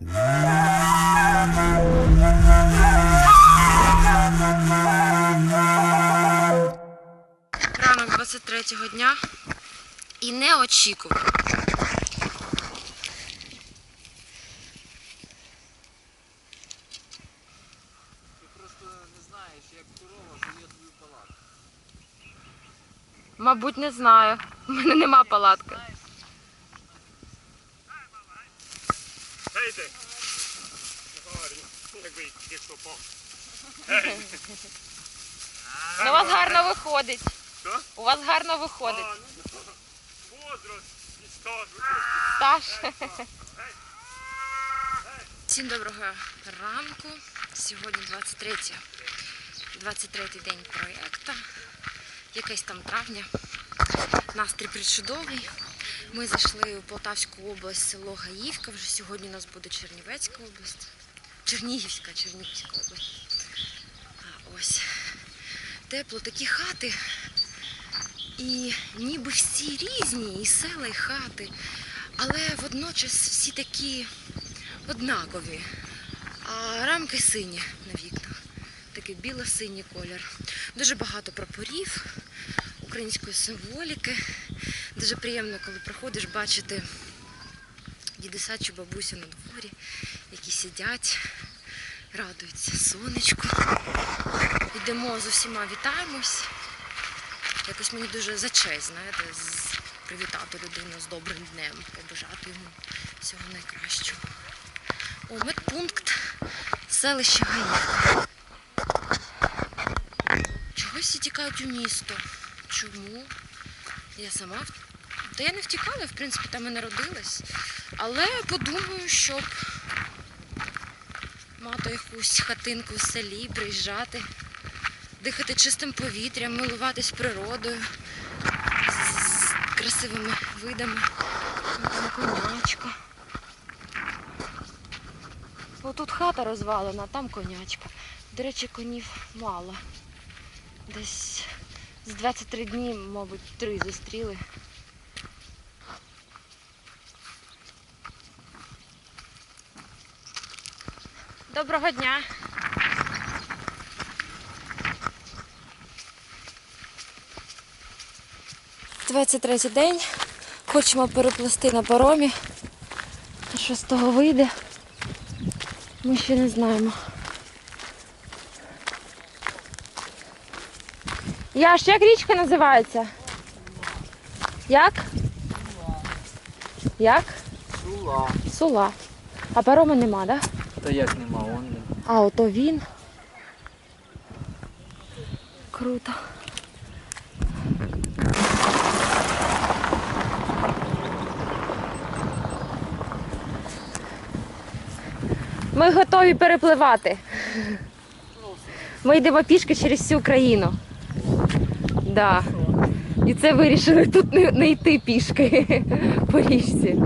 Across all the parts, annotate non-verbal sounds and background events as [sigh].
Ранок 23-го дня і не очікував. Ти просто не знаєш, як корова живе твою палатку. Мабуть, не знаю. У мене нема палатки. Jag går inte. Ну, у вас гарно виходить. Що? У вас гарно виходить. Возраст і стаж. Стаж. Всім доброго ранку. Сьогодні 23 23 день проєкту. Якесь там травня. Настрій причудовий. Ми зайшли у Полтавську область, село Гаївка. Вже сьогодні у нас буде Чернівецька область. Чернігівська, Чернігівська область. Ось тепло, такі хати. І ніби всі різні, і села, і хати, але водночас всі такі однакові. А рамки сині на вікнах. Такий біло-синій колір. Дуже багато прапорів, української символіки. Дуже приємно, коли приходиш, бачити дідуся чи бабусю на дворі, які сидять, радуються сонечку. Йдемо з усіма, вітаємось. Якось мені дуже за честь, знаєте, привітати людину з добрим днем, побажати йому всього найкращого. О, медпункт селище Гаївка. Чогось всі тікають у місто. Чому? Я сама та я не втікала, в принципі, там і народилась. Але подумаю, щоб мати якусь хатинку в селі, приїжджати дихати чистим повітрям, милуватись природою, з красивими видами. Ну, Там конячка. Отут хата розвалена, там конячка. До речі, конів мало. Десь з 23 дні, мабуть, три зустріли. Доброго дня! 23 день. Хочемо переплисти на паромі. Що з того вийде? Ми ще не знаємо. Яш, як річка називається? Як? Як? Сула. Сула. А парома нема, так? Да? Та як нема, он він. А, ото він. Круто. Ми готові перепливати. Ми йдемо пішки через всю Україну. Да. І це вирішили тут не, не йти пішки [laughs] по річці.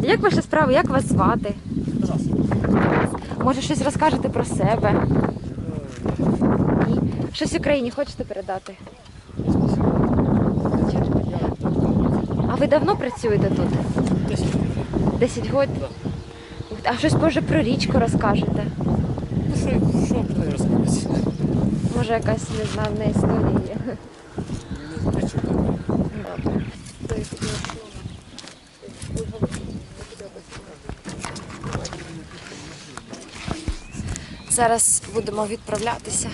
Як ваша справа? Як вас звати? Може, щось розкажете про себе? Ні. Щось Україні хочете передати? А ви давно працюєте тут? Десять років? Ух ти, А щось може про річку розкажете? Ну що, що буде розказати? Може якась незнана історія є? Зараз будемо відправлятися.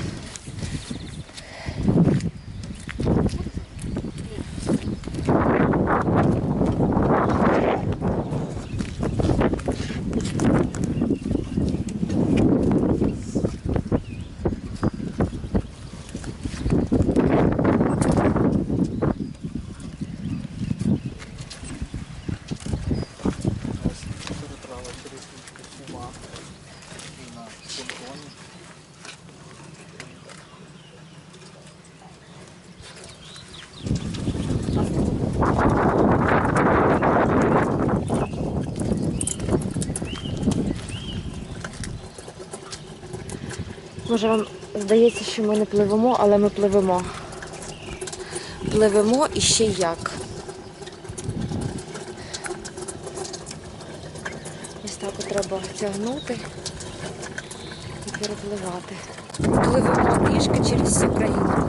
Може вам здається, що ми не пливемо, але ми пливемо. Пливемо і ще як. Ось так от треба тягнути і перепливати. Пливемо пішки через всю країну.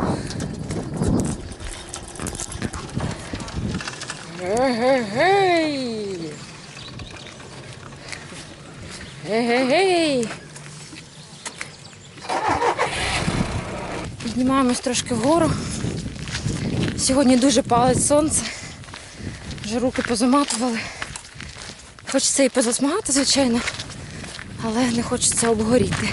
Ге-ге-гей! Ге-ге-гей! Піднімаємось трошки вгору. Сьогодні дуже палить сонце. Вже руки позаматували. Хочеться і позасмагати, звичайно, але не хочеться обгоріти.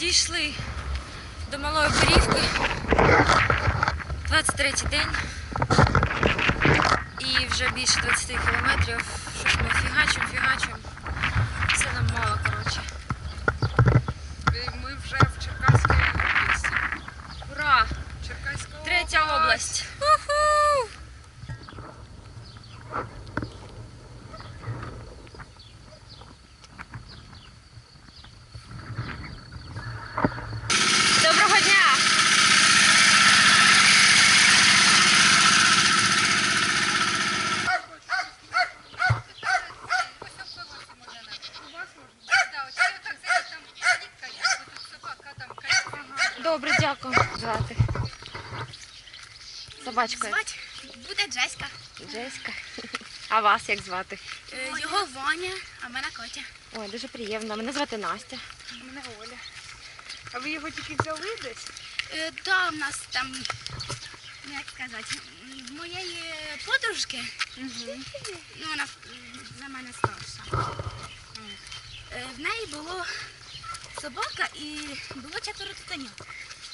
Дійшли до Малої Борівки. 23 день. І вже більше 20 кілометрів. Щось ми фігачимо, фігачимо. Все нам мало, коротше. Ми вже в Черкаській області. Ура! Черкаська Третя область. Уху! Доброго дня! Добре, дякую. Звати. Собачкою. Звати буде Джеська. Джеська. А вас як звати? Е, Його Ваня, а мене Котя. Ой, дуже приємно. Мене звати Настя. Мене Оля. А ви його тільки взяли десь? Е, Да, у нас там, як сказати, в моєї подружки, ну вона за мене старша. Е, В неї було собака і було четверо титанів.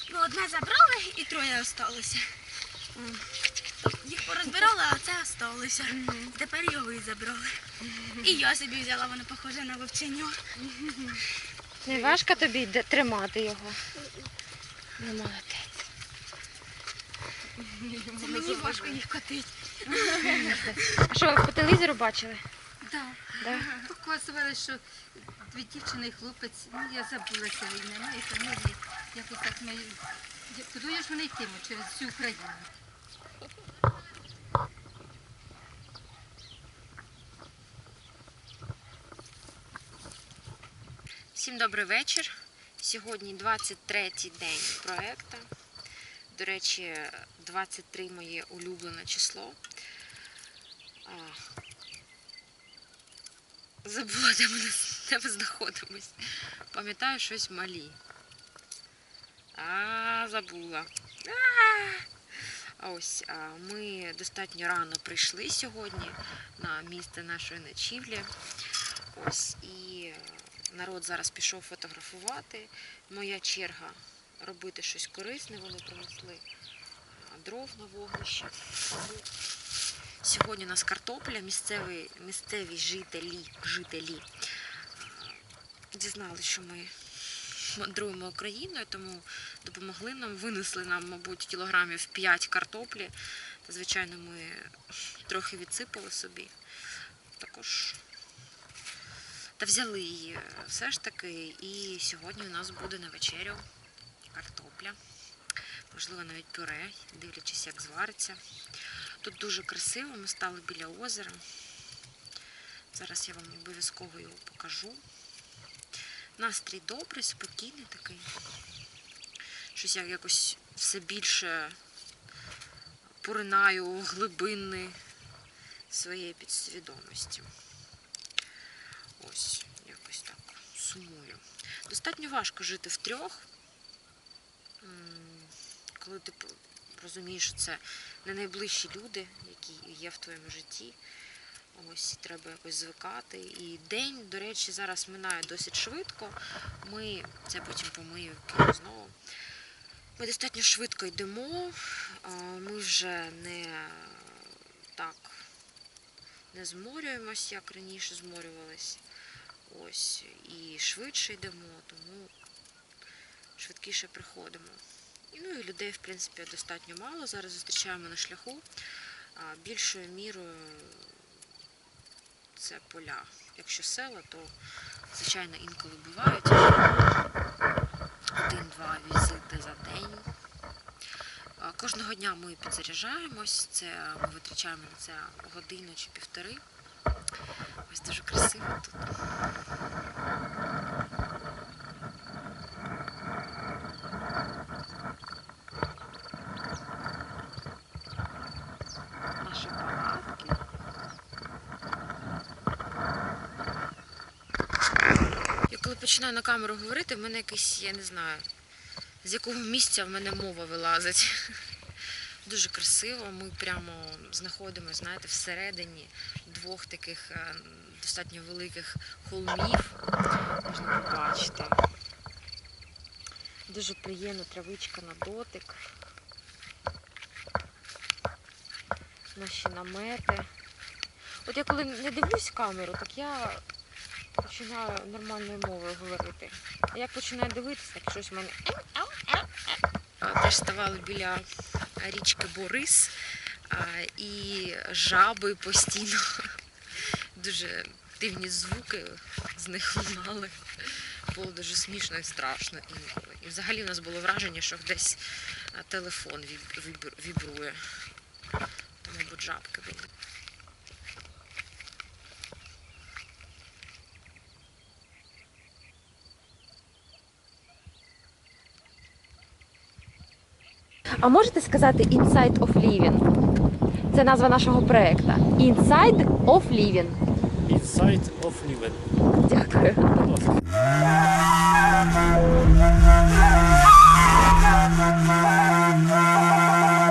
Ну, одне забрали і троє залишилося. Їх порозбирали, а це залишилося. Тепер його і забрали. І я собі взяла, воно похоже на вовченю. Не важко тобі де- тримати його? Ну, молодець. Це мені важко їх котити. А що, ви по телевізору бачили? Да. Да? Показували, що дві дівчини і хлопець, ну я забулася війни, ну і фамілії, якось так ми. Куди ж вони йтимуть через всю Україну? Всім добрий вечір. Сьогодні 23-й день проекту. До речі, 23 моє улюблене число. Забула, де ми, де знаходимось. Пам'ятаю щось малі. А, забула. А! А ось а, ми достатньо рано прийшли сьогодні на місце нашої ночівлі. Ось і народ зараз пішов фотографувати. Моя черга робити щось корисне. Вони принесли дров на вогнище. Сьогодні у нас картопля, місцеві, місцеві жителі, жителі дізналися, що ми мандруємо Україною, тому допомогли нам, винесли нам, мабуть, кілограмів 5 картоплі. Звичайно, ми трохи відсипали собі. Також та взяли її е, все ж таки. І сьогодні у нас буде на вечерю картопля. Можливо, навіть пюре, дивлячись, як звариться. Тут дуже красиво, ми стали біля озера. Зараз я вам обов'язково його покажу. Настрій добрий, спокійний такий. Щось я якось все більше поринаю у глибини своєї підсвідомості. Ось, якось так сумую. Достатньо важко жити в трьох, коли ти розумієш, що це не найближчі люди, які є в твоєму житті. Ось треба якось звикати. І день, до речі, зараз минає досить швидко. Ми це потім помию знову. Ми достатньо швидко йдемо. Ми вже не так не зморюємось, як раніше зморювались. Ось, і швидше йдемо, тому швидкіше приходимо. І, ну і людей, в принципі, достатньо мало. Зараз зустрічаємо на шляху. Більшою мірою це поля. Якщо села, то звичайно інколи бувають один-два візити за день. Кожного дня ми підзаряджаємось, це ми витрачаємо на це годину чи півтори. Ось дуже красиво тут. Наші палатки. Я коли починаю на камеру говорити, в мене якийсь, я не знаю, з якого місця в мене мова вилазить. [laughs] Дуже красиво. Ми прямо знаходимося, знаєте, всередині двох таких е, достатньо великих холмів. Можна побачити. Дуже приємна травичка на дотик. Наші намети. От я коли не дивлюсь камеру, так я починаю нормальною мовою говорити. А як починаю дивитися, так щось в мене. Теж ставали біля річки Борис і жаби постійно. [laughs] Дуже дивні звуки з них лунали. Було дуже смішно і страшно інколи. І взагалі в нас було враження, що десь телефон вібрує. Мабуть, жабки були. А можете сказати Inside of Living? Це назва нашого проекту. Inside of Living. Inside of Living. Дякую.